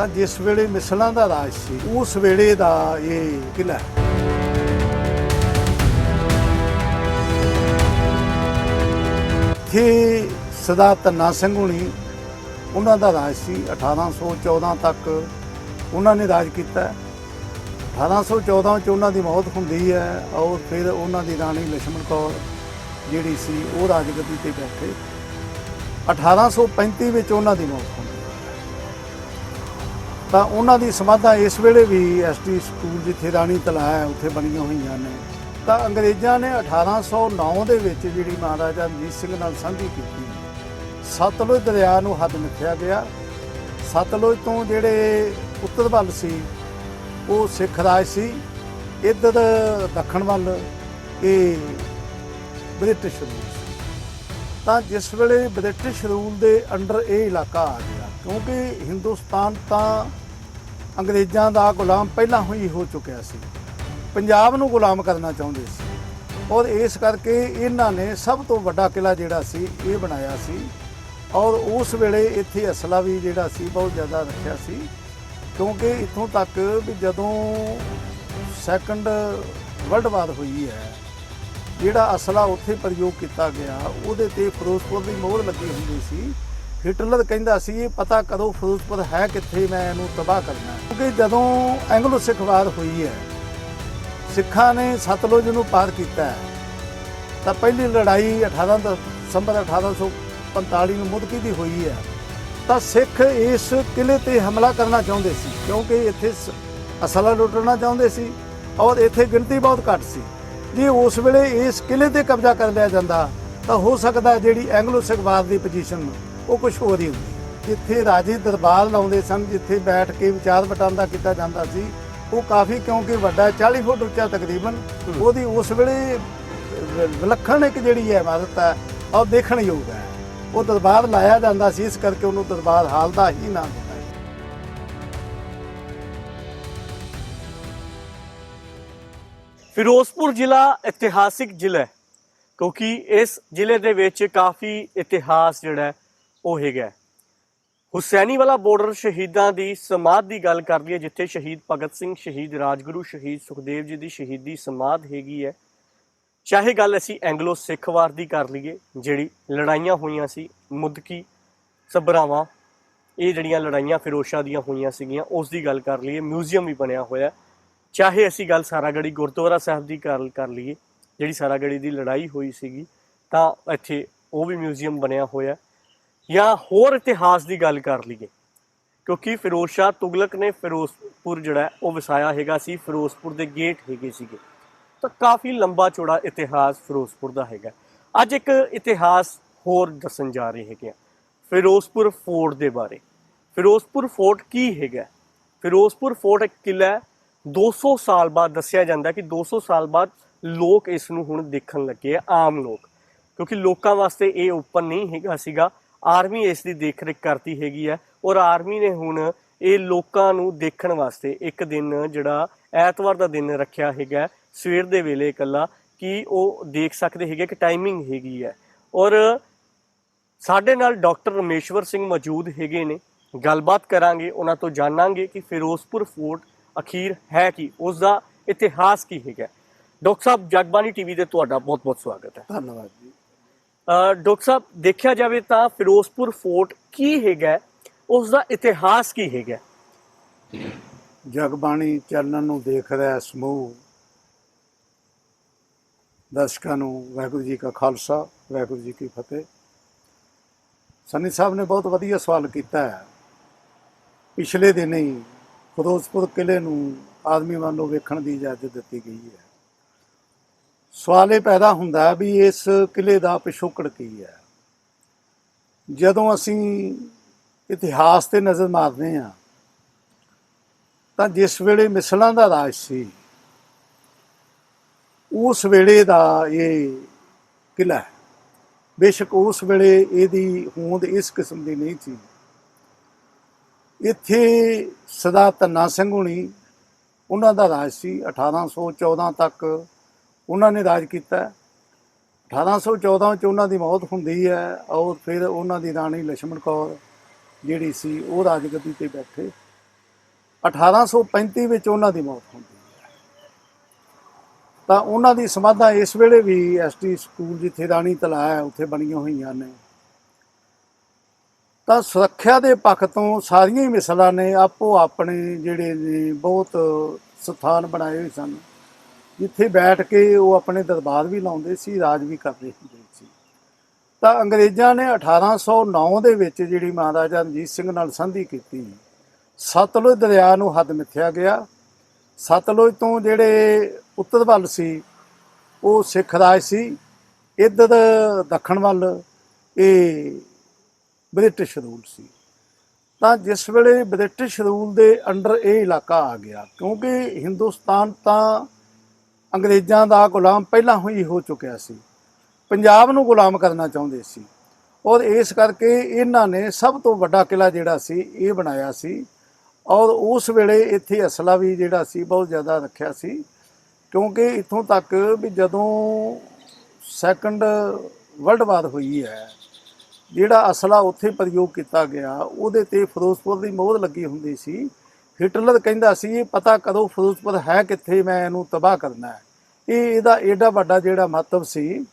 ਤਾਂ ਜਿਸ ਵੇਲੇ ਮਿਸਲਾਂ ਦਾ ਰਾਜ ਸੀ, ਉਸ ਵੇਲੇ ਦਾ ਇਹ ਕਿਲਾ ਹੈ। ਇੱਥੇ ਸਦਾ ਧੰਨਾ ਸਿੰਘ ਹੁਣੀ, ਉਹਨਾਂ ਦਾ ਰਾਜ ਸੀ 1814 ਤੱਕ ਉਹਨਾਂ ਨੇ ਰਾਜ ਕੀਤਾ ਹੈ। 1814 ਚ ਉਹਨਾਂ ਦੀ ਮੌਤ ਹੁੰਦੀ ਹੈ ਔਰ ਫਿਰ ਉਹਨਾਂ ਦੀ ਰਾਣੀ ਲక్ష్ਮਣ ਕੌਰ ਜਿਹੜੀ ਸੀ, ਉਹ ਰਾਜਗੱਦੀ ਤੇ ਬੈਠੇ। 1835 ਵਿੱਚ ਉਹਨਾਂ ਦੀ ਮੌਤ ਹੁੰਦੀ ਤਾਂ ਉਹਨਾਂ ਦੀ ਸਮਾਧਾਂ ਇਸ ਵੇਲੇ ਵੀ ਐਸਟੀ ਸਕੂਲ ਜਿੱਥੇ ਰਾਣੀ ਤਲਾ ਹੈ, ਉੱਥੇ ਬਣੀਆਂ ਹੋਈਆਂ ਨੇ। ਤਾਂ ਅੰਗਰੇਜ਼ਾਂ ਨੇ 1809 ਦੇ ਵਿੱਚ ਜਿਹੜੀ ਮਹਾਰਾਜਾ ਰਣਜੀਤ ਸਿੰਘ ਨਾਲ ਸਾਂਝੀ ਕੀਤੀ। ਸਤਲੁਜ ਦਰਿਆ ਨੂੰ ਹੱਦ ਮਿੱਥਿਆ ਗਿਆ। ਸਤਲੁਜ ਤੋਂ ਜਿਹੜੇ ਉੱਤਰ ਵੱਲ ਸੀ, ਉਹ ਸਿੱਖ ਰਾਜ ਸੀ। ਇੱਧਰ ਦੱਖਣ ਵੱਲ, ਇਹ ਬ੍ਰਿਟਿਸ਼ ਰੂਲ ਸੀ। ਤਾਂ ਜਿਸ ਵੇਲੇ ਬ੍ਰਿਟਿਸ਼ ਰੂਲ ਦੇ ਅੰਡਰ ਇਹ ਇਲਾਕਾ ਆ ਗਿਆ, ਕਿਉਂਕਿ ਹਿੰਦੁਸਤਾਨ ਤਾਂ ਅੰਗਰੇਜ਼ਾਂ ਦਾ ਗੁਲਾਮ ਪਹਿਲਾਂ ਹੀ ਹੋ ਚੁੱਕਿਆ ਸੀ। ਪੰਜਾਬ ਨੂੰ ਗੁਲਾਮ ਕਰਨਾ ਚਾਹੁੰਦੇ ਸੀ। ਔਰ ਇਸ ਕਰਕੇ ਇਹਨਾਂ ਨੇ ਸਭ ਤੋਂ ਵੱਡਾ ਕਿਲਾ ਜਿਹੜਾ ਸੀ, ਇਹ ਬਣਾਇਆ ਸੀ। ਔਰ ਉਸ ਵੇਲੇ ਇੱਥੇ ਅਸਲਾ ਵੀ ਜਿਹੜਾ ਸੀ, ਬਹੁਤ ਜ਼ਿਆਦਾ ਰੱਖਿਆ ਸੀ। ਕਿਉਂਕਿ ਇੱਥੋਂ ਤੱਕ ਵੀ ਜਦੋਂ ਸੈਕੰਡ ਵਰਲਡ ਵਾਰ ਹੋਈ ਹੈ, ਜਿਹੜਾ ਅਸਲਾ ਉੱਥੇ ਪ੍ਰਯੋਗ ਕੀਤਾ ਗਿਆ, ਉਹਦੇ ਤੇ ਫਿਰੋਜ਼ਪੁਰ ਦੀ ਮੋਹਰ ਲੱਗੀ ਹੁੰਦੀ ਸੀ। ਹਿਟਲਰ ਕਹਿੰਦਾ ਸੀ ਇਹ ਪਤਾ ਕਰੋ ਫਿਰੋਜ਼ਪੁਰ ਹੈ, ਕਿੱਥੇ ਮੈਂ ਇਹਨੂੰ ਤਬਾਹ ਕਰਨਾ ਕਿਉਂਕਿ ਜਦੋਂ ਐਂਗਲੋ ਸਿੱਖ ਵਾਰ ਹੋਈ ਹੈ, ਸਿੱਖਾਂ ਨੇ ਸਤਲੁਜ ਨੂੰ ਪਾਰ ਕੀਤਾ ਹੈ, ਤਾਂ ਪਹਿਲੀ ਲੜਾਈ 18 ਦਸੰਬਰ 1845 ਨੂੰ ਮੁਦਕੀ ਦੀ ਹੋਈ ਹੈ, ਤਾਂ ਸਿੱਖ ਇਸ ਕਿਲੇ ਤੇ ਹਮਲਾ ਕਰਨਾ ਚਾਹੁੰਦੇ ਸੀ, ਕਿਉਂਕਿ ਇੱਥੇ ਸ- ਅਸਲਾ ਲੁੱਟਣਾ ਚਾਹੁੰਦੇ ਸੀ ਔਰ ਇੱਥੇ ਗਿਣਤੀ ਬਹੁਤ ਘੱਟ ਸੀ। ਜੇ ਉਸ ਵੇਲੇ ਇਸ ਕਿਲੇ ਤੇ ਕਬਜ਼ਾ ਕਰ ਲਿਆ ਜਾਂਦਾ, ਤਾਂ ਹੋ ਸਕਦਾ ਜਿਹੜੀ ਐਂਗਲੋ ਸਿੱਖ ਵਾਰ ਦੀ ਪੋਜੀਸ਼ਨ ਉਹ ਕੁਝ ਹੋਰ ਹੀ ਹੁੰਦੀ। ਜਿੱਥੇ ਰਾਜੇ ਦਰਬਾਰ ਲਾਉਂਦੇ ਸਨ ਜਿੱਥੇ ਬੈਠ ਕੇ ਵਿਚਾਰ ਵਟਾਂਦਰਾ ਕੀਤਾ ਜਾਂਦਾ ਸੀ ਉਹ ਕਾਫੀ ਕਿਉਂਕਿ ਵੱਡਾ ਹੈ, 40 ਫੁੱਟ ਉੱਚਾ ਤਕਰੀਬਨ ਉਹਦੀ ਉਸ ਵੇਲੇ ਵਿਲੱਖਣ ਇੱਕ ਜਿਹੜੀ ਹੈ ਇਮਾਰਤ ਹੈ ਉਹ ਦੇਖਣ ਯੋਗ ਹੈ। ਉਹ ਦਰਬਾਰ ਲਾਇਆ ਜਾਂਦਾ ਸੀ ਇਸ ਕਰਕੇ ਉਹਨੂੰ ਦਰਬਾਰ ਹਾਲ ਦਾ ਹੀ ਨਾਮ ਦਿੱਤਾ ਫਿਰੋਜ਼ਪੁਰ ਜ਼ਿਲ੍ਹਾ ਇਤਿਹਾਸਿਕ ਜ਼ਿਲ੍ਹਾ ਹੈ ਕਿਉਂਕਿ ਇਸ ਜ਼ਿਲ੍ਹੇ ਦੇ ਵਿੱਚ ਕਾਫੀ ਇਤਿਹਾਸ ਜਿਹੜਾ ਹੈ ਉਹ ਹੈਗਾ ਹੈ। ਹੁਸੈਨੀ ਵਾਲਾ ਬਾਰਡਰ ਸ਼ਹੀਦਾਂ ਦੀ ਸਮਾਧ ਦੀ ਗੱਲ ਕਰ ਲਈਏ, ਜਿੱਥੇ ਸ਼ਹੀਦ ਭਗਤ ਸਿੰਘ, ਸ਼ਹੀਦ ਰਾਜਗੁਰੂ, ਸ਼ਹੀਦ ਸੁਖਦੇਵ ਜੀ ਦੀ ਸ਼ਹੀਦੀ ਸਮਾਧ ਹੈਗੀ ਹੈ। ਚਾਹੇ ਗੱਲ ਅਸੀਂ ਐਂਗਲੋ ਸਿੱਖ ਵਾਰ ਦੀ ਕਰ ਲਈਏ, ਜਿਹੜੀ ਲੜਾਈਆਂ ਹੋਈਆਂ ਸੀ, ਮੁਦਕੀ ਸਭਰਾਵਾਂ, ਇਹ ਜਿਹੜੀਆਂ ਲੜਾਈਆਂ ਫਿਰੋਸ਼ਾ ਦੀਆਂ ਹੋਈਆਂ ਸੀਗੀਆਂ, ਉਸ ਦੀ ਗੱਲ ਕਰ ਲਈਏ, ਮਿਊਜ਼ੀਅਮ ਵੀ ਬਣਿਆ ਹੋਇਆ ਚਾਹੇ ਅਸੀਂ ਗੱਲ ਸਾਰਾਗੜੀ ਗੁਰਦੁਆਰਾ ਸਾਹਿਬ ਦੀ ਕਰ ਕਰ ਲਈਏ, ਜਿਹੜੀ ਸਾਰਾਗੜੀ ਦੀ ਲੜਾਈ ਹੋਈ ਸੀਗੀ, ਤਾਂ ਇੱਥੇ ਉਹ ਵੀ ਮਿਊਜ਼ੀਅਮ ਬਣਿਆ ਹੋਇਆ ਜਾਂ ਹੋਰ ਇਤਿਹਾਸ ਦੀ ਗੱਲ ਕਰ ਲਈਏ। ਕਿਉਂਕਿ ਫਿਰੋਜ਼ ਸ਼ਾਹ ਤੁਗਲਕ ਨੇ ਫਿਰੋਜ਼ਪੁਰ ਜਿਹੜਾ ਉਹ ਵਸਾਇਆ ਹੈਗਾ ਸੀ, ਫਿਰੋਜ਼ਪੁਰ ਦੇ ਗੇਟ ਹੈਗੇ ਸੀਗੇ। ਤਾਂ ਕਾਫੀ ਲੰਬਾ ਚੌੜਾ ਇਤਿਹਾਸ ਫਿਰੋਜ਼ਪੁਰ ਦਾ ਹੈਗਾ। ਅੱਜ ਇੱਕ ਇਤਿਹਾਸ ਹੋਰ ਦੱਸਣ ਜਾ ਰਹੇ ਹੈਗੇ ਆ, ਫਿਰੋਜ਼ਪੁਰ ਫੋਰਟ ਦੇ ਬਾਰੇ। ਫਿਰੋਜ਼ਪੁਰ ਫੋਰਟ ਕੀ ਹੈਗਾ? ਫਿਰੋਜ਼ਪੁਰ ਫੋਰਟ ਇੱਕ ਕਿਲਾ ਹੈ 200 ਸਾਲ ਬਾਅਦ ਦੱਸਿਆ ਜਾਂਦਾ ਕਿ 200 ਸਾਲ ਬਾਅਦ ਲੋਕ ਇਸ ਨੂੰ ਹੁਣ ਦੇਖਣ ਲੱਗੇ ਆ, ਆਮ ਲੋਕ। ਕਿਉਂਕਿ ਲੋਕਾਂ ਵਾਸਤੇ ਇਹ ਓਪਨ ਨਹੀਂ ਹੈਗਾ ਸੀਗਾ ਆਰਮੀ ਇਸ ਦੀ ਦੇਖਰੇਖ ਕਰਦੀ ਹੈਗੀ ਹੈ ਔਰ ਆਰਮੀ ਨੇ ਹੁਣ ਇਹ ਲੋਕਾਂ ਨੂੰ ਦੇਖਣ ਵਾਸਤੇ ਇੱਕ ਦਿਨ ਜਿਹੜਾ ਐਤਵਾਰ ਦਾ ਦਿਨ ਰੱਖਿਆ ਹੈਗਾ, ਸਵੇਰ ਦੇ ਵੇਲੇ ਇਕੱਲਾ, ਕਿ ਉਹ ਦੇਖ ਸਕਦੇ ਹੈਗੇ ਕਿ ਟਾਈਮਿੰਗ ਹੈਗੀ ਹੈ ਔਰ ਸਾਡੇ ਨਾਲ ਡਾਕਟਰ ਰਮੇਸ਼ਵਰ ਸਿੰਘ ਮੌਜੂਦ ਹੈਗੇ ਨੇ, ਗੱਲਬਾਤ ਕਰਾਂਗੇ, ਉਹਨਾਂ ਤੋਂ ਜਾਣਾਂਗੇ ਕਿ ਫਿਰੋਜ਼ਪੁਰ ਫੋਰਟ ਅਖੀਰ ਹੈ ਕੀ ਉਸ ਦਾ ਇਤਿਹਾਸ ਕੀ ਹੈਗਾ। ਡਾਕਟਰ ਸਾਹਿਬ ਜਗਬਾਨੀ ਟੀਵੀ ਤੇ ਤੁਹਾਡਾ ਬਹੁਤ-ਬਹੁਤ ਸਵਾਗਤ ਹੈ। ਧੰਨਵਾਦ ਜੀ। ਡਾਕਟਰ ਸਾਹਿਬ, ਦੇਖਿਆ ਜਾਵੇ ਤਾਂ ਫਿਰੋਜ਼ਪੁਰ ਫੋਰਟ ਕੀ ਹੈਗਾ? ਉਸ ਦਾ ਇਤਿਹਾਸ ਕੀ ਹੈਗਾ? ਜਗਬਾਣੀ ਚੈਨਲ ਨੂੰ ਦੇਖ ਰਿਹਾ ਸਮੂਹ। ਦਰਸ਼ਕਾਂ ਨੂੰ ਵਾਹਿਗੁਰੂ ਜੀ ਕਾ ਖਾਲਸਾ, ਵਾਹਿਗੁਰੂ ਜੀ ਕੀ ਫਤਿਹ। ਸੰਨੀ ਸਾਹਿਬ ਨੇ ਬਹੁਤ ਵਧੀਆ ਸਵਾਲ ਕੀਤਾ ਹੈ। ਪਿਛਲੇ ਦਿਨ ਹੀ ਫਿਰੋਜ਼ਪੁਰ ਕਿਲੇ ਨੂੰ ਆਦਮੀ ਵੱਲੋਂ ਵੇਖਣ ਦੀ ਇਜਾਜ਼ਤ ਦਿੱਤੀ ਗਈ ਹੈ। ਸਵਾਲ ਇਹ ਪੈਦਾ ਹੁੰਦਾ ਹੈ ਵੀ ਇਸ ਕਿਲੇ ਦਾ ਪਿਛੋਕੜ ਕੀ ਹੈ। ਜਦੋਂ ਅਸੀਂ ਇਤਿਹਾਸ ਤੇ ਨਜ਼ਰ ਮਾਰਦੇ ਹਾਂ, ਤਾਂ ਜਿਸ ਵੇਲੇ ਮਿਸਲਾਂ ਦਾ ਰਾਜ ਸੀ, ਉਸ ਵੇਲੇ ਦਾ ਇਹ ਕਿਲਾ ਹੈ। ਬੇਸ਼ੱਕ ਉਸ ਵੇਲੇ ਇਹਦੀ ਹੋਂਦ ਇਸ ਕਿਸਮ ਦੀ ਨਹੀਂ ਸੀ। ਇੱਥੇ ਸਦਾ ਧੰਨਾ ਸਿੰਘ ਹੁਣੀ, ਉਹਨਾਂ ਦਾ ਰਾਜ ਸੀ 1814 ਤੱਕ ਉਹਨਾਂ ਨੇ ਰਾਜ ਕੀਤਾ। 1814 ਵਿੱਚ ਉਹਨਾਂ ਦੀ ਮੌਤ ਹੁੰਦੀ ਹੈ ਔਰ ਫਿਰ ਉਹਨਾਂ ਦੀ ਰਾਣੀ ਲక్ష్ਮਣ ਕੌਰ ਜਿਹੜੀ ਸੀ, ਉਹ ਰਾਜਗੱਦੀ ਤੇ ਬੈਠੇ। 1835 ਵਿੱਚ ਉਹਨਾਂ ਦੀ ਮੌਤ ਹੁੰਦੀ ਹੈ। ਤਾਂ ਉਹਨਾਂ ਦੀ ਸਮਾਧਾਂ ਇਸ ਵੇਲੇ ਵੀ ਐਸਟੀ ਸਕੂਲ ਜਿੱਥੇ ਰਾਣੀ ਤਲਾ ਹੈ, ਉੱਥੇ ਬਣੀਆਂ ਹੋਈਆਂ ਨੇ। ਤਾਂ ਸੁਰੱਖਿਆ ਦੇ ਪੱਖ ਤੋਂ ਸਾਰੀਆਂ ਹੀ ਮਿਸਲਾਂ ਨੇ ਆਪੋ ਆਪਣੇ ਜਿਹੜੇ ਨੇ ਬਹੁਤ ਸਥਾਨ ਬਣਾਏ ਹੋਏ ਸਨ। ਜਿੱਥੇ ਬੈਠ ਕੇ ਉਹ ਆਪਣੇ ਦਰਬਾਰ ਵੀ ਲਾਉਂਦੇ ਸੀ, ਰਾਜ ਵੀ ਕਰਦੇ ਹੁੰਦੇ ਸੀ। ਤਾਂ ਅੰਗਰੇਜ਼ਾਂ ਨੇ 1809 ਦੇ ਵਿੱਚ ਜਿਹੜੀ ਮਹਾਰਾਜਾ ਰਣਜੀਤ ਸਿੰਘ ਨਾਲ ਸੰਧੀ ਕੀਤੀ। ਸਤਲੁਜ ਦਰਿਆ ਨੂੰ ਹੱਦ ਮਿੱਥਿਆ ਗਿਆ। ਸਤਲੁਜ ਤੋਂ ਜਿਹੜੇ ਉੱਤਰ ਵੱਲ ਸੀ, ਉਹ ਸਿੱਖ ਰਾਜ ਸੀ। ਇੱਧਰ ਦੱਖਣ ਵੱਲ ਇਹ ਬ੍ਰਿਟਿਸ਼ ਰੂਲ ਸੀ। ਤਾਂ ਜਿਸ ਵੇਲੇ ਬ੍ਰਿਟਿਸ਼ ਰੂਲ ਦੇ ਅੰਡਰ ਇਹ ਇਲਾਕਾ ਆ ਗਿਆ, ਕਿਉਂਕਿ ਹਿੰਦੁਸਤਾਨ ਤਾਂ ਅੰਗਰੇਜ਼ਾਂ ਦਾ ਗੁਲਾਮ ਪਹਿਲਾਂ ਹੀ ਹੋ ਚੁੱਕਿਆ ਸੀ। ਪੰਜਾਬ ਨੂੰ ਗੁਲਾਮ ਕਰਨਾ ਚਾਹੁੰਦੇ ਸੀ। ਔਰ ਇਸ ਕਰਕੇ ਇਹਨਾਂ ਨੇ ਸਭ ਤੋਂ ਵੱਡਾ ਕਿਲਾ ਜਿਹੜਾ ਸੀ, ਇਹ ਬਣਾਇਆ ਸੀ। ਔਰ ਉਸ ਵੇਲੇ ਇੱਥੇ ਅਸਲਾ ਵੀ ਜਿਹੜਾ ਸੀ, ਬਹੁਤ ਜ਼ਿਆਦਾ ਰੱਖਿਆ ਸੀ। ਕਿਉਂਕਿ ਇੱਥੋਂ ਤੱਕ ਵੀ ਜਦੋਂ ਸੈਕੰਡ ਵਰਲਡ ਵਾਰ ਹੋਈ ਹੈ, ਜਿਹੜਾ ਅਸਲਾ ਉੱਥੇ ਪ੍ਰਯੋਗ ਕੀਤਾ ਗਿਆ, ਉਹਦੇ ਤੇ ਫਿਰੋਜ਼ਪੁਰ ਦੀ ਮੋਹਰ ਲੱਗੀ ਹੁੰਦੀ ਸੀ। ਹਿਟਲਰ ਕਹਿੰਦਾ ਸੀ ਇਹ ਪਤਾ ਕਦੋਂ ਫਿਰੋਜ਼ਪੁਰ ਹੈ, ਕਿੱਥੇ ਮੈਂ ਇਹਨੂੰ ਤਬਾਹ ਕਰਨਾ ਹੈ? ਇਹ ਇਹਦਾ ਏਡਾ ਵੱਡਾ ਜਿਹੜਾ ਮਹੱਤਵ ਸੀ,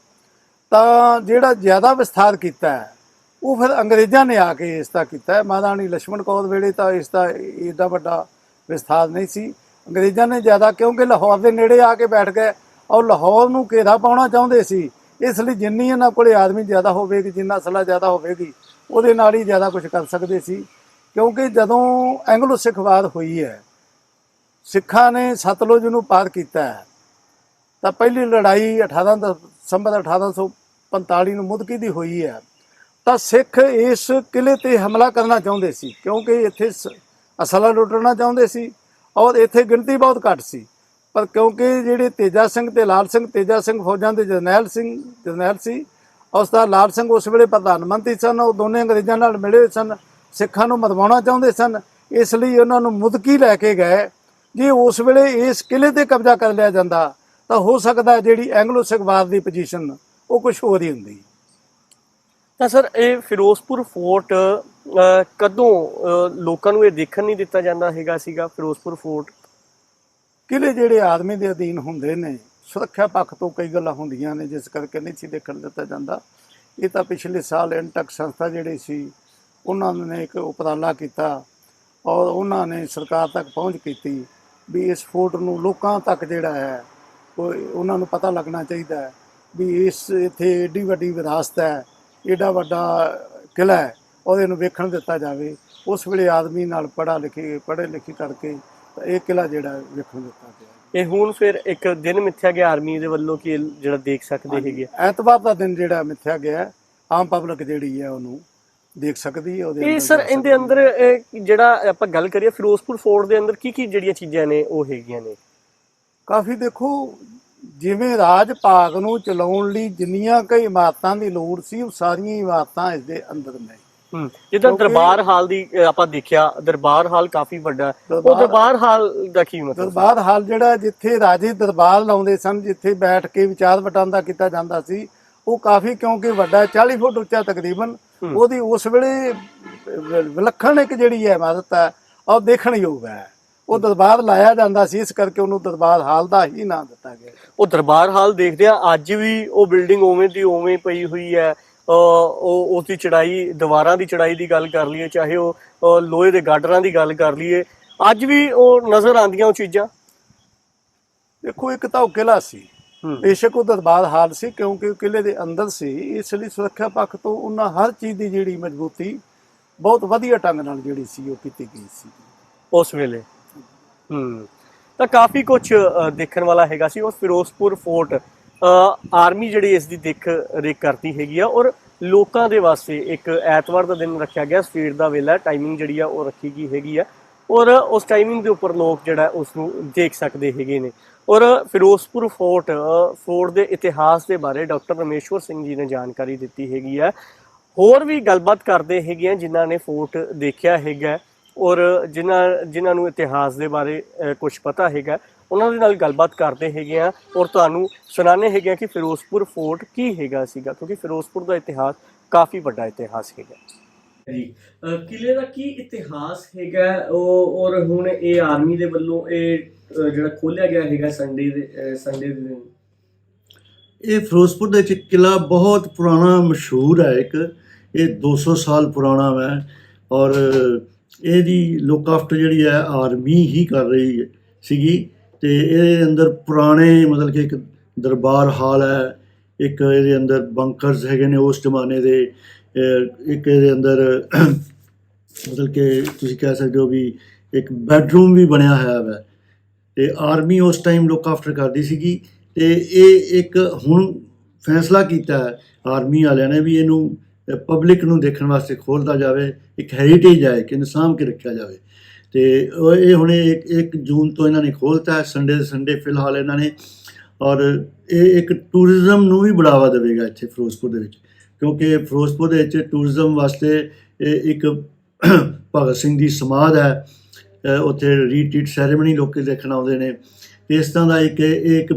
ਤਾਂ ਜਿਹੜਾ ਜ਼ਿਆਦਾ ਵਿਸਥਾਰ ਕੀਤਾ ਹੈ, ਉਹ ਫਿਰ ਅੰਗਰੇਜ਼ਾਂ ਨੇ ਆ ਕੇ ਇਸ ਦਾ ਕੀਤਾ ਮਹਾਰਾਣੀ ਲక్ష్ਮਣ ਕੌਰ ਵੇਲੇ ਤਾਂ ਇਸ ਦਾ ਏਡਾ ਵੱਡਾ ਵਿਸਥਾਰ ਨਹੀਂ ਸੀ। ਅੰਗਰੇਜ਼ਾਂ ਨੇ ਜ਼ਿਆਦਾ, ਕਿਉਂਕਿ ਲਾਹੌਰ ਦੇ ਨੇੜੇ ਆ ਕੇ ਬੈਠ ਗਏ, ਔਰ ਲਾਹੌਰ ਨੂੰ ਘੇਰਾ ਪਾਉਣਾ ਚਾਹੁੰਦੇ ਸੀ। ਇਸ ਲਈ ਜਿੰਨੀ ਇਹਨਾਂ ਕੋਲੇ ਆਦਮੀ ਜ਼ਿਆਦਾ ਹੋਵੇਗੀ, ਜਿੰਨਾ ਸਲਾਹ ਜ਼ਿਆਦਾ ਹੋਵੇਗੀ, ਉਹਦੇ ਨਾਲ ਹੀ ਜ਼ਿਆਦਾ ਕੁਝ ਕਰ ਸਕਦੇ ਸੀ। ਕਿਉਂਕਿ ਜਦੋਂ ਐਂਗਲੋ ਸਿੱਖਵਾਦ ਹੋਈ ਹੈ, ਸਿੱਖਾਂ ਨੇ ਸਤਲੁਜ ਨੂੰ ਪਾਰ ਕੀਤਾ ਹੈ, ਤਾਂ ਪਹਿਲੀ ਲੜਾਈ 18 ਦਸੰਬਰ 1845 ਨੂੰ ਮੁਦਕੀ ਦੀ ਹੋਈ ਹੈ, ਤਾਂ ਸਿੱਖ ਇਸ ਕਿਲੇ ਤੇ ਹਮਲਾ ਕਰਨਾ ਚਾਹੁੰਦੇ ਸੀ, ਕਿਉਂਕਿ ਇੱਥੇ ਸ- ਅਸਲਾ ਲੁੱਟਣਾ ਚਾਹੁੰਦੇ ਸੀ ਔਰ ਇੱਥੇ ਗਿਣਤੀ ਬਹੁਤ ਘੱਟ ਸੀ, ਪਰ ਕਿਉਂਕਿ ਜਿਹੜੇ ਤੇਜਾ ਸਿੰਘ ਤੇ ਲਾਲ ਸਿੰਘ, ਤੇਜਾ ਸਿੰਘ ਫੌਜਾਂ ਦੇ ਜਰਨੈਲ ਸਿੰਘ, ਜਰਨੈਲ ਸੀ, ਉਸ ਦਾ ਲਾਲ ਸਿੰਘ ਉਸ ਵੇਲੇ ਪ੍ਰਧਾਨ ਮੰਤਰੀ ਸਨ, ਉਹ ਦੋਨੇ ਅੰਗਰੇਜ਼ਾਂ ਨਾਲ ਮਿਲੇ ਹੋਏ ਸਨ ਸਿੱਖਾਂ ਨੂੰ ਮਰਵਾਉਣਾ ਚਾਹੁੰਦੇ ਸਨ ਇਸ ਲਈ ਉਹਨਾਂ ਨੂੰ ਮੁਦਕੀ ਲੈ ਕੇ ਗਏ। ਜੇ ਉਸ ਵੇਲੇ ਇਸ ਕਿਲੇ ਤੇ ਕਬਜ਼ਾ ਕਰ ਲਿਆ ਜਾਂਦਾ ਤਾਂ ਹੋ ਸਕਦਾ ਜਿਹੜੀ ਐਂਗਲੋ ਸਿੱਖ ਵਾਰ ਦੀ ਪੋਜੀਸ਼ਨ ਉਹ ਕੁਝ ਹੋਰ ਹੀ ਹੁੰਦੀ। ਤਾਂ ਸਰ ਇਹ ਫਿਰੋਜ਼ਪੁਰ ਫੋਰਟ ਕਦੋਂ ਲੋਕਾਂ ਨੂੰ ਇਹ ਦੇਖਣ ਨਹੀਂ ਦਿੱਤਾ ਜਾਂਦਾ ਹੈਗਾ ਸੀਗਾ ਫਿਰੋਜ਼ਪੁਰ ਫੋਰਟ? ਕਿਲੇ ਜਿਹੜੇ ਆਦਮੀ ਦੇ ਅਧੀਨ ਹੁੰਦੇ ਨੇ ਸੁਰੱਖਿਆ ਪੱਖ ਤੋਂ ਕਈ ਗੱਲਾਂ ਹੁੰਦੀਆਂ ਨੇ ਜਿਸ ਕਰਕੇ ਨਹੀਂ ਸੀ ਦੇਖਣ ਦਿੱਤਾ ਜਾਂਦਾ। ਇਹ ਤਾਂ ਪਿਛਲੇ ਸਾਲ ਇੰਟਕ ਸੰਸਥਾ ਜਿਹੜੀ ਸੀ ਉਹਨਾਂ ਨੇ ਇੱਕ ਉਪਰਾਲਾ ਕੀਤਾ ਔਰ ਉਹਨਾਂ ਨੇ ਸਰਕਾਰ ਤੱਕ ਪਹੁੰਚ ਕੀਤੀ ਵੀ ਇਸ ਫੋਰਟ ਨੂੰ ਲੋਕਾਂ ਤੱਕ ਜਿਹੜਾ ਹੈ ਉਹ ਉਹਨਾਂ ਨੂੰ ਪਤਾ ਲੱਗਣਾ ਚਾਹੀਦਾ ਹੈ ਵੀ ਇਸ ਇੱਥੇ ਏਡੀ ਵੱਡੀ ਵਿਰਾਸਤ ਹੈ ਏਡਾ ਵੱਡਾ ਕਿਲਾ ਹੈ ਉਹਦੇ ਨੂੰ ਵੇਖਣ ਦਿੱਤਾ ਜਾਵੇ। ਉਸ ਵੇਲੇ ਆਦਮੀ ਨਾਲ ਪੜ੍ਹਾ ਲਿਖੇ ਪੜ੍ਹੇ ਲਿਖੇ ਕਰਕੇ ਇਹ ਕਿਲਾ ਜਿਹੜਾ ਵੇਖਣ ਦਿੱਤਾ ਗਿਆ ਇਹ ਹੁਣ ਫਿਰ ਇੱਕ ਦਿਨ ਮਿੱਥਿਆ ਗਿਆ ਆਰਮੀ ਦੇ ਵੱਲੋਂ ਕਿ ਜਿਹੜਾ ਦੇਖ ਸਕਦੇ ਹੈਗੇ। ਐਤਵਾਰ ਦਾ ਦਿਨ ਜਿਹੜਾ ਮਿੱਥਿਆ ਗਿਆ ਆਮ ਪਬਲਿਕ ਜਿਹੜੀ ਹੈ ਉਹਨੂੰ ਦੇਖ ਸਕਦੀ ਹੈ ਉਹਦੇ ਇਹ ਸਰ ਇਹਦੇ। ਅੰਦਰ ਜਿਹੜਾ ਆਪਾਂ ਗੱਲ ਕਰੀਏ ਫਿਰੋਜ਼ਪੁਰ ਫੋਰਟ ਦੇ ਅੰਦਰ ਕੀ ਕੀ ਜਿਹੜੀਆਂ ਚੀਜ਼ਾਂ ਨੇ ਉਹ ਹੈਗੀਆਂ ਨੇ ਕਾਫੀ ਦੇਖੋ ਜਿਵੇਂ ਰਾਜ ਭਾਗ ਨੂੰ ਚਲਾਉਣ ਲਈ ਜਿੰਨੀਆਂ ਕਈ ਇਮਾਰਤਾਂ ਦੀ ਲੋੜ ਸੀ ਉਹ ਸਾਰੀਆਂ ਇਮਾਰਤਾਂ ਇਸ ਦੇ ਅੰਦਰ ਨੇ ਹੂੰ ਜਿੱਦਾਂ ਦਰਬਾਰ ਹਾਲ ਦੀ ਆਪਾਂ ਦੇਖਿਆ ਦਰਬਾਰ ਹਾਲ ਕਾਫੀ ਵੱਡਾ। ਉਹ ਦਰਬਾਰ- ਹਾਲ ਦਾ ਕੀ ਮਤਲਬ ਦਰਬਾਰ ਹਾਲ ਜਿਹੜਾ ਜਿੱਥੇ ਰਾਜੇ ਦਰਬਾਰ ਲਾਉਂਦੇ ਸਨ ਜਿੱਥੇ ਬੈਠ ਕੇ ਵਿਚਾਰ ਵਟਾਂਦਾ ਕੀਤਾ ਜਾਂਦਾ ਸੀ ਉਹ ਕਾਫੀ ਕਿਉਂਕਿ ਵੱਡਾ ਹੈ, 40 ਫੁੱਟ ਉੱਚਾ ਤਕਰੀਬਨ। ਉਹਦੀ ਉਸ ਵੇਲੇ ਵਿਲੱਖਣ ਇੱਕ ਜਿਹੜੀ ਹੈ ਇਮਾਰਤ ਹੈ ਉਹ ਦੇਖਣ ਯੋਗ ਹੈ। ਉਹ ਦਰਬਾਰ ਲਾਇਆ ਜਾਂਦਾ ਸੀ ਇਸ ਕਰਕੇ ਉਹਨੂੰ ਦਰਬਾਰ ਹਾਲ ਦਾ ਹੀ ਨਾਮ ਦਿੱਤਾ ਗਿਆ ਉਹ ਦਰਬਾਰ ਹਾਲ ਦੇਖਦੇ ਆ ਅੱਜ ਵੀ ਉਹ ਬਿਲਡਿੰਗ ਉਵੇਂ ਦੀ ਉਵੇਂ ਪਈ ਹੋਈ ਹੈ। ਉਹ ਉਸ ਦੀ ਚੜਾਈ ਦੀਵਾਰਾਂ ਦੀ ਚੜਾਈ ਦੀ ਗੱਲ ਕਰ ਲਈਏ ਚਾਹੇ ਉਹ ਲੋਹੇ ਦੇ ਗਾਡਰਾਂ ਦੀ ਗੱਲ ਕਰ ਲਈਏ ਅੱਜ ਵੀ ਉਹ ਨਜ਼ਰ ਆਉਂਦੀਆਂ ਉਹ ਚੀਜ਼ਾਂ? ਦੇਖੋ ਇੱਕ ਤਾਂ ਉਹ ਕਿਲਾ ਸੀ। ਬੇਸ਼ੱਕ ਉਹ ਦਰਬਾਰ ਹਾਲ ਸੀ ਕਿਉਂਕਿ ਕਿਲੇ ਦੇ ਅੰਦਰ ਸੀ ਇਸ ਲਈ ਸੁਰੱਖਿਆ ਪੱਖ ਤੋਂ ਉਹਨਾਂ ਹਰ ਚੀਜ਼ ਦੀ ਜਿਹੜੀ ਮਜ਼ਬੂਤੀ ਬਹੁਤ ਵਧੀਆ ਢੰਗ ਨਾਲ ਜਿਹੜੀ ਸੀ ਉਹ ਕੀਤੀ ਗਈ ਸੀ। ਉਸ ਵੇਲੇ। ਹੂੰ। ਤਾਂ ਕਾਫੀ ਕੁਝ ਦੇਖਣ ਵਾਲਾ ਹੈਗਾ ਸੀ ਉਹ ਫਿਰੋਜ਼ਪੁਰ ਫੋਰਟ। ਆਰਮੀ ਜਿਹੜੀ ਇਸ ਦੀ ਦੇਖ ਰੇਖ ਕਰਦੀ ਹੈਗੀ ਆ ਔਰ ਲੋਕਾਂ ਦੇ ਵਾਸਤੇ ਇੱਕ ਐਤਵਾਰ ਦਾ ਦਿਨ ਰੱਖਿਆ ਗਿਆ ਸਵੇਰ ਦਾ ਵੇਲਾ ਟਾਈਮਿੰਗ ਜਿਹੜੀ ਆ ਉਹ ਰੱਖੀ ਗਈ ਹੈਗੀ ਆ। ਔਰ ਉਸ ਟਾਈਮਿੰਗ ਦੇ ਉੱਪਰ ਲੋਕ ਜਿਹੜਾ ਉਸ ਨੂੰ ਦੇਖ ਸਕਦੇ ਹੈਗੇ ਨੇ। ਔਰ ਫਿਰੋਜ਼ਪੁਰ ਫੋਰਟ ਫੋਰਟ ਦੇ ਇਤਿਹਾਸ ਦੇ ਬਾਰੇ ਡਾਕਟਰ ਰਮੇਸ਼ਵਰ ਸਿੰਘ ਜੀ ਨੇ ਜਾਣਕਾਰੀ ਦਿੱਤੀ ਹੈਗੀ ਹੈ। ਹੋਰ ਵੀ ਗੱਲਬਾਤ ਕਰਦੇ ਹੈਗੇ ਆ ਜਿਨ੍ਹਾਂ ਨੇ ਫੋਰਟ ਦੇਖਿਆ ਹੈਗਾ ਔਰ ਜਿਨ੍ਹਾਂ ਜਿਨ੍ਹਾਂ ਨੂੰ ਇਤਿਹਾਸ ਦੇ ਬਾਰੇ ਕੁਝ ਪਤਾ ਹੈਗਾ ਉਹਨਾਂ ਦੇ ਨਾਲ ਗੱਲਬਾਤ ਕਰਦੇ ਹੈਗੇ ਆ। ਔਰ ਤੁਹਾਨੂੰ ਸੁਣਾਣੇ ਹੈਗੇ ਆ ਕਿ ਫਿਰੋਜ਼ਪੁਰ ਫੋਰਟ ਕੀ ਹੈਗਾ ਸੀਗਾ, ਕਿਉਂਕਿ ਫਿਰੋਜ਼ਪੁਰ ਦਾ ਇਤਿਹਾਸ ਕਾਫੀ ਵੱਡਾ ਇਤਿਹਾਸ ਹੈਗਾ ਜੀ ਕਿਲੇ ਦਾ ਕੀ ਇਤਿਹਾਸ ਹੈਗਾ? ਉਹ, ਔਰ ਹੁਣ ਇਹ ਆਰਮੀ ਦੇ ਵੱਲੋਂ ਇਹ ਜਿਹੜਾ ਖੋਲਿਆ ਗਿਆ ਹੈਗਾ ਸੰਡੇ ਦੇ ਸੰਡੇ ਦੇ ਦਿਨ। ਇਹ ਫਿਰੋਜ਼ਪੁਰ ਦੇ ਵਿੱਚ ਕਿਲਾ ਬਹੁਤ ਪੁਰਾਣਾ, ਮਸ਼ਹੂਰ ਹੈ ਇੱਕ। ਇਹ 200 ਸਾਲ ਪੁਰਾਣਾ ਹੈ। ਔਰ ਇਹਦੀ ਲੁੱਕ ਆਫਟਰ ਜਿਹੜੀ ਹੈ, ਆਰਮੀ ਹੀ ਕਰ ਰਹੀ ਹੈ ਸੀਗੀ। ਤੇ ਇਹਦੇ ਅੰਦਰ ਪੁਰਾਣੇ, ਮਤਲਬ ਕਿ ਇੱਕ ਦਰਬਾਰ ਹਾਲ ਹੈ। ਇੱਕ ਇਹਦੇ ਅੰਦਰ ਬੰਕਰਸ ਹੈਗੇ ਨੇ ਉਸ ਜ਼ਮਾਨੇ ਦੇ। ਇੱਕ ਇਹਦੇ ਅੰਦਰ ਮਤਲਬ ਕਿ ਤੁਸੀਂ ਕਹਿ ਸਕਦੇ ਹੋ ਵੀ ਇੱਕ ਬੈਡਰੂਮ ਵੀ ਬਣਿਆ ਹੋਇਆ ਹੈ ਤੇ ਆਰਮੀ ਉਸ ਟਾਈਮ ਲੁੱਕ ਆਫਟਰ ਕਰਦੀ ਸੀਗੀ ਤੇ ਇਹ ਇੱਕ ਹੁਣ ਫੈਸਲਾ ਕੀਤਾ ਹੈ, ਆਰਮੀ ਵਾਲਿਆਂ ਨੇ ਵੀ ਇਹਨੂੰ ਪਬਲਿਕ ਨੂੰ ਦੇਖਣ ਵਾਸਤੇ ਖੋਲ੍ਹਦਾ ਜਾਵੇ, ਇੱਕ ਹੈਰੀਟੇਜ ਹੈ ਕਿ ਇਹਨੂੰ ਸਾਂਭ ਕੇ ਰੱਖਿਆ ਜਾਵੇ। ਤੇ ਇਹ ਹੁਣ ਇੱਕ ਇੱਕ ਜੂਨ ਤੋਂ ਇਹਨਾਂ ਨੇ ਖੋਲ੍ਹਤਾ ਹੈ, ਸੰਡੇ ਦੇ ਸੰਡੇ ਫਿਲਹਾਲ ਇਹਨਾਂ ਨੇ ਔਰ ਇਹ ਇੱਕ ਟੂਰਿਜ਼ਮ ਨੂੰ ਵੀ ਬੜਾਵਾ ਦੇਵੇਗਾ ਇੱਥੇ ਫਿਰੋਜ਼ਪੁਰ ਦੇ ਵਿੱਚ। ਕਿਉਂਕਿ ਫਿਰੋਜ਼ਪੁਰ ਦੇ ਵਿੱਚ ਟੂਰਿਜ਼ਮ ਵਾਸਤੇ ਇਹ ਇੱਕ ਭਗਤ ਸਿੰਘ ਦੀ ਸਮਾਧ ਹੈ। ਅ, ਉੱਥੇ ਰੀਟਰੀਟ ਸੈਰੇਮਨੀ ਲੋਕ ਦੇਖਣ ਆਉਂਦੇ ਨੇ। ਤੇ ਇਸ ਤਰ੍ਹਾਂ ਦਾ ਇੱਕ ਇਹ ਇੱਕ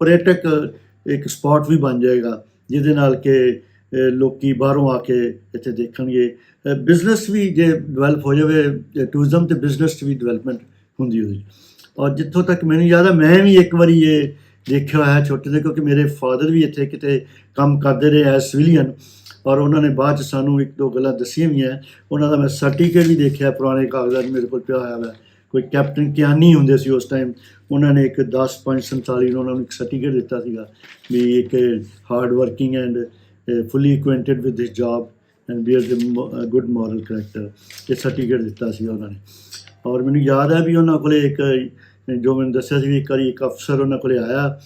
ਪਰਯਟਕ ਇੱਕ ਸਪੌਟ ਵੀ ਬਣ ਜਾਏਗਾ ਜਿਹਦੇ ਨਾਲ ਕਿ ਅ, ਲੋਕੀ ਬਾਹਰੋਂ ਆ ਕੇ ਇੱਥੇ ਦੇਖਣਗੇ। ਬਿਜ਼ਨਸ ਵੀ ਜੇ ਡਿਵੈਲਪ ਹੋ ਜਾਵੇ ਟੂਰਿਜ਼ਮ ਤੇ ਬਿਜ਼ਨਸ 'ਚ ਵੀ ਡਿਵੈਲਪਮੈਂਟ ਹੁੰਦੀ ਹੋਈ ਔਰ ਜਿੱਥੋਂ ਤੱਕ ਮੈਨੂੰ ਯਾਦ ਹੈ ਮੈਂ ਵੀ ਇੱਕ ਵਾਰੀ ਇਹ ਦੇਖਿਆ ਹੋਇਆ ਛੋਟੇ ਦੇ, ਕਿਉਂਕਿ ਮੇਰੇ ਫਾਦਰ ਵੀ ਇੱਥੇ ਕਿਤੇ ਕੰਮ ਕਰਦੇ ਰਹੇ ਐਸ ਸਿਵਲੀਅਨ ਔਰ ਉਹਨਾਂ ਨੇ ਬਾਅਦ ਚ ਸਾਨੂੰ ਇੱਕ ਦੋ ਗੱਲਾਂ ਦੱਸੀਆਂ ਵੀ ਹੈ ਉਹਨਾਂ ਦਾ ਮੈਂ ਸਰਟੀਫਿਕੇਟ ਵੀ ਦੇਖਿਆ ਪੁਰਾਣੇ ਕਾਗਜ਼ਾਤ ਮੇਰੇ ਕੋਲ ਪਿਆ ਹੋਇਆ ਹੈ ਕੋਈ ਕੈਪਟਨ ਕਿਆਨੀ ਹੁੰਦੇ ਸੀ ਉਸ ਟਾਈਮ ਉਹਨਾਂ ਨੇ ਇੱਕ 10 5 47 ਨੂੰ ਉਹਨਾਂ ਨੂੰ ਇੱਕ ਸਰਟੀਫਿਕੇਟ ਦਿੱਤਾ ਸੀਗਾ ਵੀ ਇੱਕ hard working and fully acquainted with his job and bear the good moral character ਇਹ ਸਰਟੀਫਿਕੇਟ ਦਿੱਤਾ ਸੀ ਉਹਨਾਂ ਨੇ। ਔਰ ਮੈਨੂੰ ਯਾਦ ਹੈ ਵੀ ਉਹਨਾਂ ਕੋਲੇ ਇੱਕ ਜੋ ਮੈਨੂੰ ਦੱਸਿਆ ਸੀ ਵੀ ਇੱਕ ਵਾਰੀ ਇੱਕ ਅਫਸਰ ਉਹਨਾਂ ਕੋਲੇ ਆਇਆ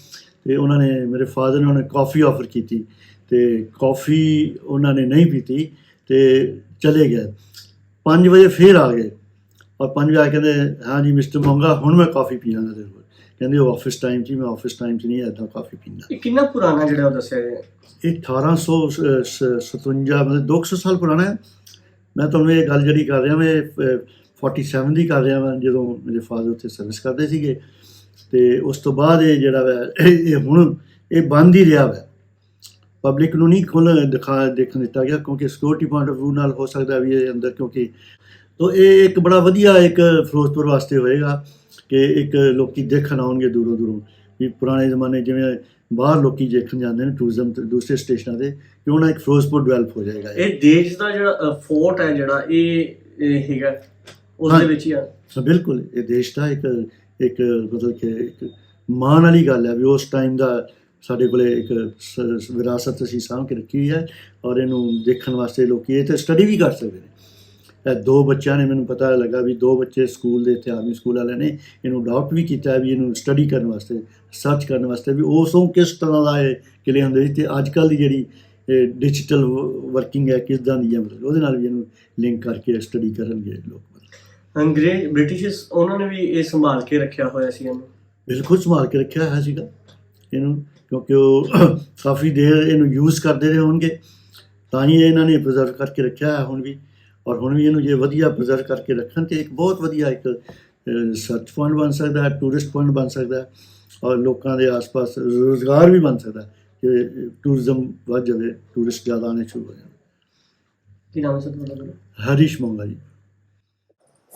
ਤੇ ਉਹਨਾਂ ਨੇ ਮੇਰੇ ਫਾਦਰ ਨੇ ਉਹਨੇ ਕਾਫੀ ਆਫਰ ਕੀਤੀ ਤੇ ਕਾਫੀ ਉਹਨਾਂ ਨੇ ਨਹੀਂ ਪੀਤੀ ਤੇ ਚਲੇ ਗਏ। 5 ਵਜੇ ਫੇਰ ਆ ਗਏ ਔਰ 5 ਵਜੇ ਆ ਕਹਿੰਦੇ ਹਾਂ ਜੀ ਮਿਸਟਰ ਮੋਂਗਾ ਹੁਣ ਮੈਂ ਕਾਫੀ ਤੇਰੇ ਕੋਲ। ਕਹਿੰਦੇ ਉਹ ਆਫਿਸ ਟਾਈਮ 'ਚ ਹੀ ਮੈਂ ਆਫਿਸ ਟਾਈਮ 'ਚ ਨਹੀਂ ਐਦਾਂ ਕਾਫੀ ਪੀਂਦਾ। ਇਹ ਕਿੰਨਾ ਪੁਰਾਣਾ ਜਿਹੜਾ ਉਹ ਦੱਸਿਆ ਗਿਆ? ਇਹ 1857 ਮਤਲਬ 200 ਸਾਲ ਪੁਰਾਣਾ ਹੈ। ਮੈਂ ਤੁਹਾਨੂੰ ਇਹ ਗੱਲ ਜਿਹੜੀ ਕਰ ਰਿਹਾ ਮੈਂ 47 ਦੀ ਕਰ ਰਿਹਾ ਮੈਂ, ਜਦੋਂ ਮੇਰੇ ਫਾਦਰ ਉੱਥੇ ਸਰਵਿਸ ਕਰਦੇ ਸੀਗੇ। ਤੇ ਉਸ ਤੋਂ ਬਾਅਦ ਇਹ ਜਿਹੜਾ ਵੈ, ਇਹ ਹੁਣ ਇਹ ਬੰਦ ਹੀ ਰਿਹਾ ਵੈ। ਪਬਲਿਕ ਨੂੰ ਨਹੀਂ ਖੁੱਲ੍ਹ ਦਿਖਾ, ਦੇਖਣ ਦਿੱਤਾ ਗਿਆ, ਕਿਉਂਕਿ ਸਿਕਿਉਰਿਟੀ ਪੁਆਇੰਟ ਆਫ View ਨਾਲ ਹੋ ਸਕਦਾ ਵੀ ਇਹ ਅੰਦਰ, ਕਿਉਂਕਿ ਤੋ ਇਹ ਇੱਕ ਬੜਾ ਵਧੀਆ ਇੱਕ ਫਿਰੋਜ਼ਪੁਰ ਵਾਸਤੇ ਹੋਏਗਾ ਕਿ ਇੱਕ ਲੋਕੀ ਦੇਖਣ ਆਉਣਗੇ ਦੂਰੋਂ ਦੂਰੋਂ ਵੀ ਪੁਰਾਣੇ ਜ਼ਮਾਨੇ ਜਿਵੇਂ ਬਾਹਰ ਲੋਕੀ ਦੇਖਣ ਜਾਂਦੇ ਨੇ ਟੂਰਿਜ਼ਮ ਤੇ, ਦੂਸਰੇ ਸਟੇਸ਼ਨਾਂ ਤੇ, ਕਿ ਉਹਨਾਂ ਇੱਕ ਫਿਰੋਜ਼ਪੁਰ ਡਿਵੈਲਪ ਹੋ ਜਾਏਗਾ ਇਹ। ਇਹ ਦੇਸ਼ ਦਾ ਜਿਹੜਾ ਫੋਰਟ ਹੈ ਜਿਹੜਾ, ਇਹ ਇਹ ਹੈਗਾ। ਉਸ ਦੇ ਹਾਂ। ਵਿੱਚ ਹੀ ਆ। ਹਾਂ, ਬਿਲਕੁਲ ਇਹ ਦੇਸ਼ ਦਾ ਇੱਕ ਇੱਕ ਮਤਲਬ ਕਿ ਇੱਕ ਮਾਣ ਵਾਲੀ ਗੱਲ ਹੈ ਵੀ ਉਸ ਟਾਈਮ ਦਾ ਸਾਡੇ ਕੋਲੇ ਇੱਕ ਵਿਰਾਸਤ ਅਸੀਂ ਸਾਂਭ ਕੇ ਰੱਖੀ ਹੋਈ ਹੈ ਔਰ ਇਹਨੂੰ ਦੇਖਣ ਵਾਸਤੇ ਲੋਕੀ ਇਹ ਤੇ ਸਟੱਡੀ ਵੀ ਕਰ ਸਕਦੇ ਨੇ। ਇਹ ਦੋ ਬੱਚਿਆਂ ਨੇ ਮੈਨੂੰ ਪਤਾ ਲੱਗਾ ਵੀ ਦੋ ਬੱਚੇ ਸਕੂਲ ਦੇ ਇੱਥੇ ਆਰਮੀ ਸਕੂਲ ਵਾਲਿਆਂ ਨੇ ਇਹਨੂੰ ਅਡਾਪਟ ਵੀ ਕੀਤਾ ਹੈ ਵੀ ਇਹਨੂੰ ਸਟੱਡੀ ਕਰਨ ਵਾਸਤੇ ਸਰਚ ਕਰਨ ਵਾਸਤੇ ਵੀ ਉਸੋਂ ਕਿਸ ਤਰ੍ਹਾਂ ਦਾ ਇਹ ਕਿਲੇ ਹੁੰਦੇ ਸੀ ਤੇ ਅੱਜ ਕੱਲ੍ਹ ਦੀ ਜਿਹੜੀ ਡਿਜੀਟਲ ਵਰਕਿੰਗ ਹੈ ਕਿਦਾਂ ਦੀ ਹੈ ਮਤਲਬ ਉਹਦੇ ਨਾਲ ਵੀ ਇਹਨੂੰ ਲਿੰਕ ਕਰਕੇ ਸਟੱਡੀ ਕਰਨਗੇ ਲੋਕ। ਅੰਗਰੇਜ਼ ਬ੍ਰਿਟਿਸ਼ਸ ਉਹਨਾਂ ਨੇ ਵੀ ਇਹ ਸੰਭਾਲ ਕੇ ਰੱਖਿਆ ਹੋਇਆ ਸੀ ਇਹਨੂੰ। ਬਿਲਕੁਲ ਸੰਭਾਲ ਕੇ ਰੱਖਿਆ ਹੋਇਆ ਸੀਗਾ। ਇਹਨੂੰ ਕਿਉਂਕਿ ਉਹ ਕਾਫੀ ਦੇਰ ਇਹਨੂੰ ਯੂਜ਼ ਕਰਦੇ ਰਹੇ ਹੋਣਗੇ। ਤਾਂ ਹੀ ਇਹਨਾਂ ਨੇ ਪ੍ਰੀਜ਼ਰਵ ਕਰਕੇ ਰੱਖਿਆ ਹੈ ਹੁਣ ਵੀ। ਔਰ ਹੁਣ ਵੀ ਇਹਨੂੰ ਜੇ ਵਧੀਆ ਪ੍ਰੀਜ਼ਰਵ ਕਰਕੇ ਰੱਖਣ ਤੇ ਇੱਕ ਬਹੁਤ ਵਧੀਆ ਇੱਕ ਸਰਚ ਪੁਆਇੰਟ ਬਣ ਸਕਦਾ ਹੈ ਟੂਰਿਸਟ ਪੁਆਇੰਟ ਬਣ ਸਕਦਾ ਹੈ। ਔਰ ਲੋਕਾਂ ਦੇ ਆਸ-ਪਾਸ ਰੋਜ਼ਗਾਰ ਵੀ ਬਣ ਸਕਦਾ ਕਿ ਟੂਰਿਜ਼ਮ ਵੱਧ ਜਾਵੇ ਟੂਰਿਸਟ ਜ਼ਿਆਦਾ ਆਉਣੇ ਸ਼ੁਰੂ ਹੋ ਜਾਣ। ਕੀ ਨਾਮ ਹੈ ਸਰ ਤੁਹਾਡਾ? ਹਰੀਸ਼ ਮੰਗਾ ਜੀ।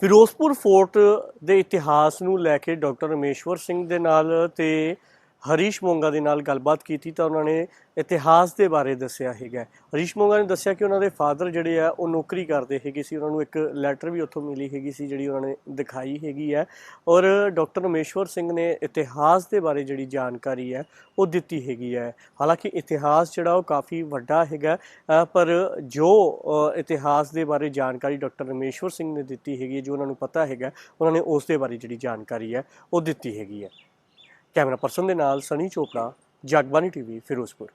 ਫਿਰੋਜ਼ਪੁਰ ਫੋਰਟ ਦੇ ਇਤਿਹਾਸ ਨੂੰ ਲੈ ਕੇ ਡਾਕਟਰ ਰਮੇਸ਼ਵਰ ਸਿੰਘ ਦੇ ਨਾਲ ਤੇ ਹਰੀਸ਼ ਮੋਂਗਾ ਦੇ ਨਾਲ ਗੱਲਬਾਤ ਕੀਤੀ ਤਾਂ ਉਹਨਾਂ ਨੇ ਇਤਿਹਾਸ ਦੇ ਬਾਰੇ ਦੱਸਿਆ ਹੈਗਾ। ਹਰੀਸ਼ ਮੋਂਗਾ ਨੇ ਦੱਸਿਆ ਕਿ ਉਹਨਾਂ ਦੇ ਫਾਦਰ ਜਿਹੜੇ ਆ, ਉਹ ਨੌਕਰੀ ਕਰਦੇ ਹੈਗੇ ਸੀ। ਉਹਨਾਂ ਨੂੰ ਇੱਕ ਲੈਟਰ ਵੀ ਉੱਥੋਂ ਮਿਲੀ ਹੈਗੀ ਸੀ, ਜਿਹੜੀ ਉਹਨਾਂ ਨੇ ਦਿਖਾਈ ਹੈਗੀ ਹੈ ਔਰ ਡਾਕਟਰ ਰਮੇਸ਼ਵਰ ਸਿੰਘ ਨੇ ਇਤਿਹਾਸ ਦੇ ਬਾਰੇ ਜਿਹੜੀ ਜਾਣਕਾਰੀ ਹੈ ਉਹ ਦਿੱਤੀ ਹੈਗੀ ਹੈ ਹਾਲਾਂਕਿ ਇਤਿਹਾਸ ਜਿਹੜਾ, ਉਹ ਕਾਫੀ ਵੱਡਾ ਹੈਗਾ ਪਰ ਜੋ ਇਤਿਹਾਸ ਦੇ ਬਾਰੇ ਜਾਣਕਾਰੀ ਡਾਕਟਰ ਰਮੇਸ਼ਵਰ ਸਿੰਘ ਨੇ ਦਿੱਤੀ ਹੈਗੀ ਹੈ ਜੋ ਉਹਨਾਂ ਨੂੰ ਪਤਾ ਹੈਗਾ, ਉਹਨਾਂ ਨੇ ਉਸ ਦੇ ਬਾਰੇ ਜਿਹੜੀ ਜਾਣਕਾਰੀ ਹੈ ਉਹ ਦਿੱਤੀ ਹੈਗੀ ਹੈ ਕੈਮਰਾ ਪਰਸਨ ਦੇ ਨਾਲ ਸਨੀ ਚੋਪੜਾ ਜਗਬਾਨੀ ਟੀਵੀ ਫਿਰੋਜ਼ਪੁਰ।